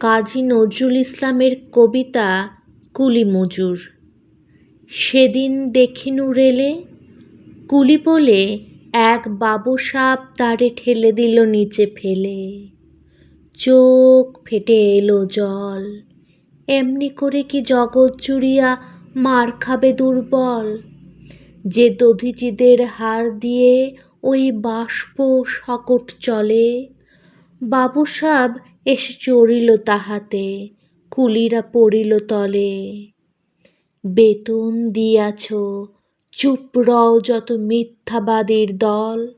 কাজী নজরুল ইসলামের কবিতা কুলি মজুর সেদিন দেখিনু রেলে, কুলি বলে এক বাবু সাপ তারে ঠেলে দিল নিচে ফেলে। চোখ ফেটে এলো জল, এমনি করে কি জগৎ জুড়িয়া মার খাবে দুর্বল? যে দধিচিদের হার দিয়ে ওই বাষ্প শকট চলে বাবু সাব এসে চড়িল তাহাতে, কুলিরা পড়িল তলে। বেতন দিয়াছ, চুপ রও যত মিথ্যাবাদীর দল।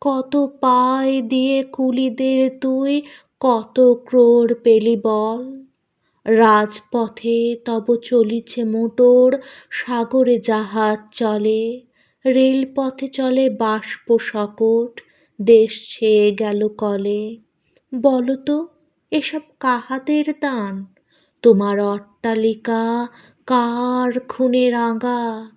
কত পায় দিয়ে কুলিদের তুই, কত ক্রোড় পেলি বল। রাজপথে তব চলিছে মোটর, সাগরে জাহাজ চলে। রেলপথে চলে বাষ্প শকট দেশ ছেয়ে গেল কলে। বলো তো এসব কাহাদের দান? তোমার অট্টালিকা কার খুনে রাঙা?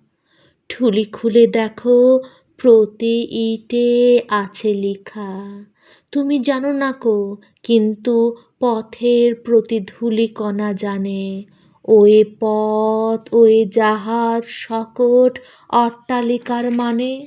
ঠুলি খুলে দেখো, প্রতি ইটে আছে লিখা। তুমি জানো না কো, কিন্তু পথের প্রতি ধূলিকণা জানে। ওয়ে পথ, ওয়ে জাহাজ, শকট অট্টালিকার মানে?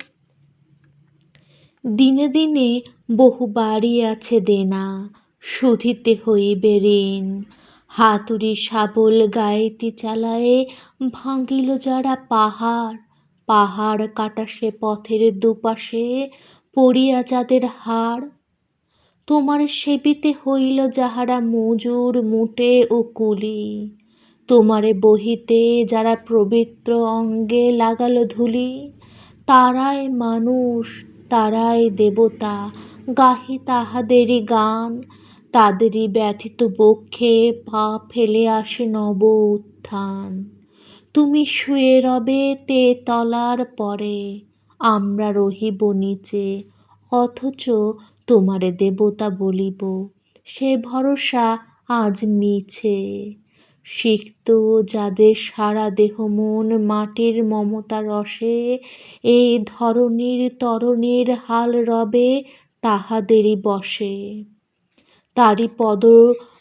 দিনে দিনে বহু বাড়ি আছে দেনা শুধিতে হইবে ঋণ। হাতুড়ি শাবল গাইতি চালায়ে ভাঙিল যারা পাহাড় পাহাড় কাটা সে পথের দুপাশে পড়িয়া যাদের হাড়। তোমার সেবিতে হইল যাহারা মজুর, মুটে ও কুলি। তোমারে বহিতে যারা পবিত্র অঙ্গে লাগালো ধুলি, তারাই মানুষ তারাই দেবতা, গাহি তাহাদেরই গান, তাদেরই ব্যথিত বক্ষে পা ফেলে আসে নব উত্থান। তুমি শুয়ে রবে তে তলার পরে, আমরা রহিব নিচে, অথচ তোমারে দেবতা বলিব, সে ভরসা আজ মিছে। সিক্ত যাদের সারা দেহ মন মাটির মমতা রসে, এই ধরনীর তরণীর হাল রবে তাহাদেরই বসে। তারি পদ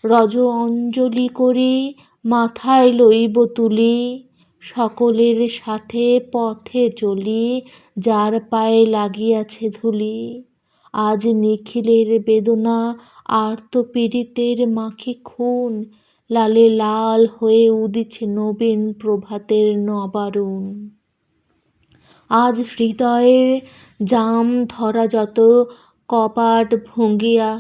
রজ অঞ্জলি করি, মাথায় লইব তুলি, সকলের সাথে পথে চলি, যার পায়ে লাগিয়াছে ধুলি। আজ নিখিলের বেদনা আর্ত পীড়িতের মাখি খুন লালে লাল হয়ে উদিছে নবীন প্রভাতের নবারুণ। আজ হৃদয়ের জাম ধরা যত কপাট ভঙ্গিয়া